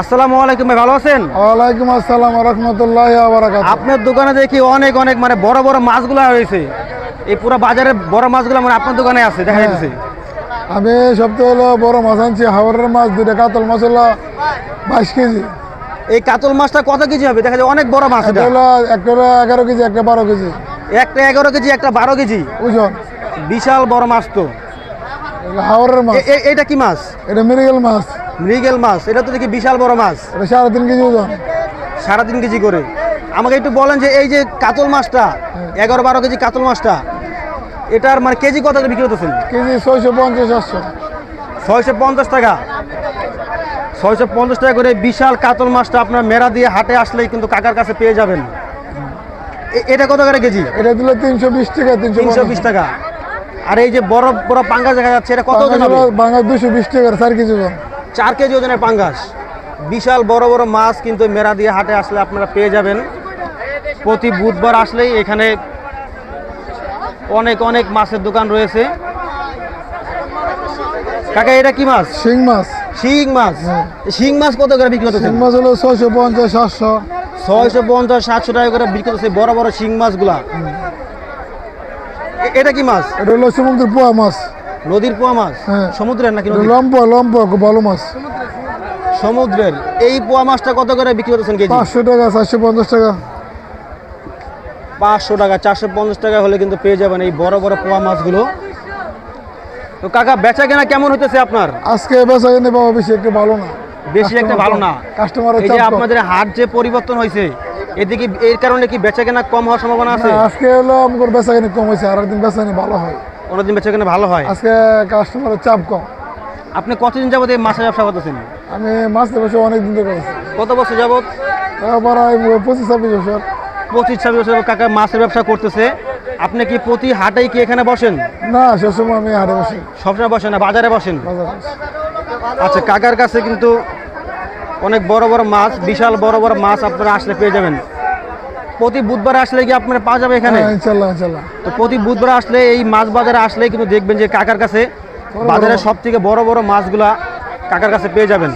আসসালামু আলাইকুম ভাই ভালো আছেন? ওয়ালাইকুম আসসালাম রহমতুল্লাহ আপনার দোকানে দেখি অনেক অনেক মানে বড় বড় মাছগুলো রয়েছে। এই পুরো বাজারে বড় মাছগুলো মানে আপনার দোকানে আছে দেখা। যাচ্ছে আমি সপ্তাহে হলো বড় মাছ আনছি হাওড়ের মাছ দুটা কাতল মাছ হলো বাইশ কেজি। এই কাতল মাছটা কত কেজি হবে? দেখা যায় অনেক বড় মাছ এটা। হলো একটা হলো এগারো কেজি একটা বারো কেজি। একটা এগারো কেজি একটা বারো কেজি? ওজন বিশাল বড় মাছ তো। হাওড়ের মাছ। এটা কি মাছ? এটা মিরিগেল মাছ। মৃগেল মাছ এটা তো দেখি বিশাল বড় মাছ। সাড়ে তিন কেজি ওজন। সাড়ে তিন কেজি করে। আমাকে একটু বলেন যে এই যে কাতল মাছটা এগারো বারো কেজি কাতল মাছটা এটার মানে কেজি কত করে বিক্রি করতেছেন? কেজি ছয়শো পঞ্চাশ সাতশো। ছয়শো পঞ্চাশ টাকা। ছয়শো পঞ্চাশ টাকা করে বিশাল কাতল মাছটা আপনার মেরা দিয়ে হাটে আসলেই কিন্তু কাকার কাছে পেয়ে যাবেন। এটা কত করে কেজি? এটা দিলে তিনশো বিশ টাকা তিনশো বিশ টাকা। আর এই যে বড় বড় পাঙ্গাস দেখা যাচ্ছে এটা কত দুশো বিশ টাকা চার কেজি চার কেজি ওজনের পাঙ্গাস। বিশাল বড় বড় মাছ কিন্তু মেরা দিয়ে হাটে আসলে আপনারা পেয়ে যাবেন। প্রতি বুধবার আসলেই এখানে অনেক অনেক মাছের দোকান রয়েছে। কাকা এটা কি মাছ? শিং মাছ। শিং মাছ? শিং মাছ কত করে বিক্রি শিং করতেছেন মাছ হলো ছয়শো পঞ্চাশ সাতশো। ছয়শো পঞ্চাশ সাতশো টাকা করে বিক্রি করতেছে বড় বড় শিং মাছগুলা। এটা কি মাছ? এটা হলো সমুদ্রের পোয়া মাছ। নদীর পোয়া মাছ? হ্যাঁ। সমুদ্রের নাকি লম্প খুব ভালো মাছ। সমুদ্রের। এই পোয়া মাছটা কত করে বিক্রি করতেছেন কেজি? পাঁচশো টাকা চারশো পঞ্চাশ টাকা। পাঁচশো টাকা চারশো পঞ্চাশ টাকা হলে কিন্তু পেয়ে যাবেন এই বড় বড় পোয়া মাছগুলো। তো কাকা বেচা কেনা কেমন হতেছে আপনার? আজকে বেচা কিনে বাবা বেশি একটু ভালো না। বেশি একটা ভালো না। কাস্টমার এই যে আপনাদের হাট যে পরিবর্তন হয়েছে এদিকে এর কারণে কি বেচা কেনা কম হওয়ার সম্ভাবনা আছে? আজকে হলো আমার বেচা কিনে কম হয়েছে আর একদিন বেচা কিনে ভালো হয়। অন্যদিন বেচা কেনা ভালো হয়? আজকে কাস্টমারের চাপ কম। আপনি কতদিন যাবত এই মাছের ব্যবসা করতেছেন? আমি মাছ ব্যবসা অনেক দিন ধরে করেছি কত বছর যাবত? তারপর পঁচিশ ছাব্বিশ বছর। পঁচিশ ছাব্বিশ বছর কাকা মাছের ব্যবসা করতেছে। আপনি কি প্রতি হাটেই কি এখানে বসেন? না সবসময় আমি হাটে বসি। সবসময় বসেন না বাজারে বসেন? বাজারে বসি। আচ্ছা কাকার কাছে কিন্তু অনেক বড় বড় মাছ বিশাল বড় বড় মাছ আপনারা আসলে পেয়ে যাবেন। প্রতি বুধবার আসলে কি আপনারা পাওয়া যাবে এখানে? হ্যাঁ ইনশাল্লাহ ইনশাল্লাহ। তো প্রতি বুধবার আসলে এই মাছ বাজারে আসলে কিন্তু দেখবেন যে কাকার কাছে বাজারে সব থেকে বড় বড় মাছগুলা কাকার কাছে পেয়ে যাবেন।